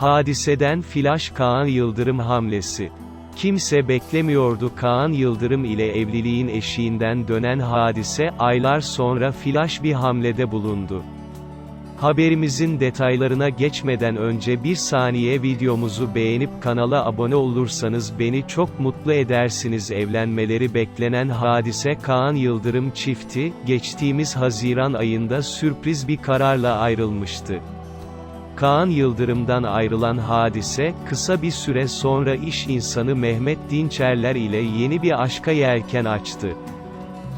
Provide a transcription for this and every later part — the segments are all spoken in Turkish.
Hadiseden Flash Kaan Yıldırım hamlesi. Kimse beklemiyordu Kaan Yıldırım ile evliliğin eşiğinden dönen hadise, aylar sonra flash bir hamlede bulundu. Haberimizin detaylarına geçmeden önce bir saniye videomuzu beğenip kanala abone olursanız beni çok mutlu edersiniz. Evlenmeleri beklenen Hadise Kaan Yıldırım çifti, geçtiğimiz Haziran ayında sürpriz bir kararla ayrılmıştı. Kaan Yıldırım'dan ayrılan Hadise, kısa bir süre sonra iş insanı Mehmet Dinçerler ile yeni bir aşka yelken açtı.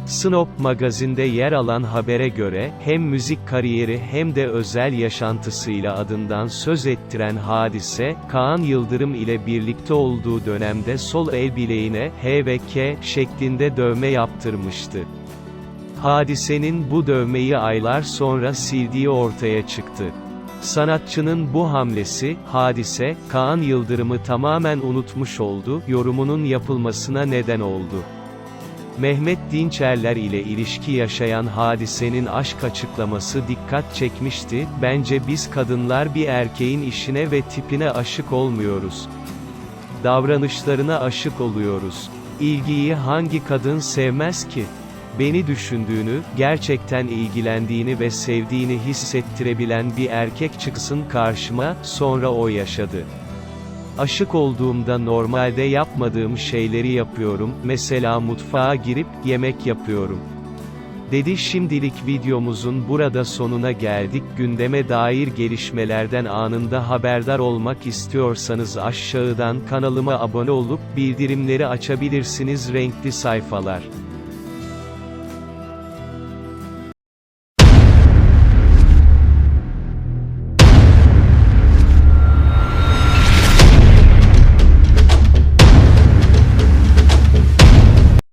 Snop magazinde yer alan habere göre, hem müzik kariyeri hem de özel yaşantısıyla adından söz ettiren hadise, Kaan Yıldırım ile birlikte olduğu dönemde sol el bileğine, H ve K şeklinde dövme yaptırmıştı. Hadisenin bu dövmeyi aylar sonra sildiği ortaya çıktı. Sanatçının bu hamlesi, hadise, Kaan Yıldırım'ı tamamen unutmuş oldu, yorumunun yapılmasına neden oldu. Mehmet Dinçerler ile ilişki yaşayan hadisenin aşk açıklaması dikkat çekmişti, bence biz kadınlar bir erkeğin işine ve tipine aşık olmuyoruz. Davranışlarına aşık oluyoruz. İlgiyi hangi kadın sevmez ki? Beni düşündüğünü, gerçekten ilgilendiğini ve sevdiğini hissettirebilen bir erkek çıksın karşıma, sonra o yaşadı. Aşık olduğumda normalde yapmadığım şeyleri yapıyorum, mesela mutfağa girip, yemek yapıyorum. Dedi şimdilik videomuzun burada sonuna geldik. Gündeme dair gelişmelerden anında haberdar olmak istiyorsanız aşağıdan kanalıma abone olup bildirimleri açabilirsiniz renkli sayfalar.